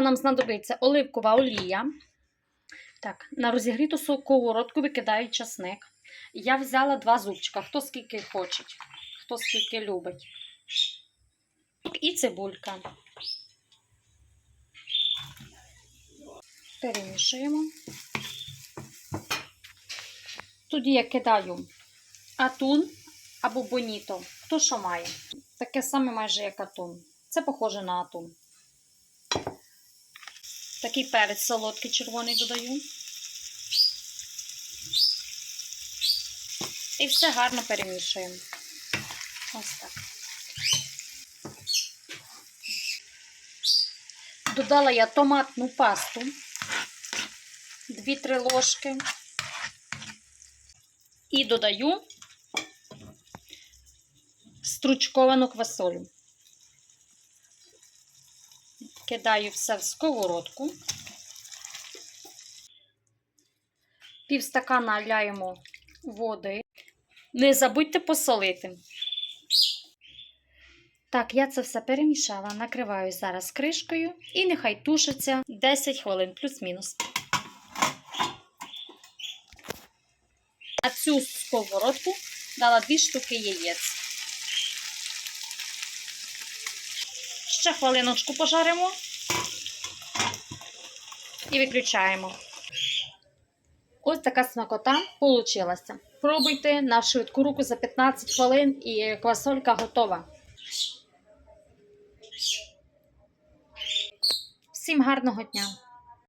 Нам знадобиться оливкова олія. Так, на розігріту сковородку викидаю часник. Я взяла два зубчика, хто скільки хоче, хто скільки любить. І цибулька. Перемішуємо. Тоді я кидаю атун або боніто. Хто що має? Таке саме майже як атун. Це похоже на атун. Такий перець солодкий червоний додаю. І все гарно перемішуємо. Ось так. Додала я томатну пасту. 2-3 ложки. І додаю стручковану квасолю. Кидаю все в сковородку. Пів стакана ляємо води. Не забудьте посолити. Так, я це все перемішала, накриваю зараз кришкою і нехай тушиться 10 хвилин плюс-мінус. На цю сковородку дала 2 штуки яєць. Ще хвилиночку пожаримо і виключаємо. Ось така смакота вийшла. Пробуйте на швидку руку за 15 хвилин і квасолька готова. Всім гарного дня!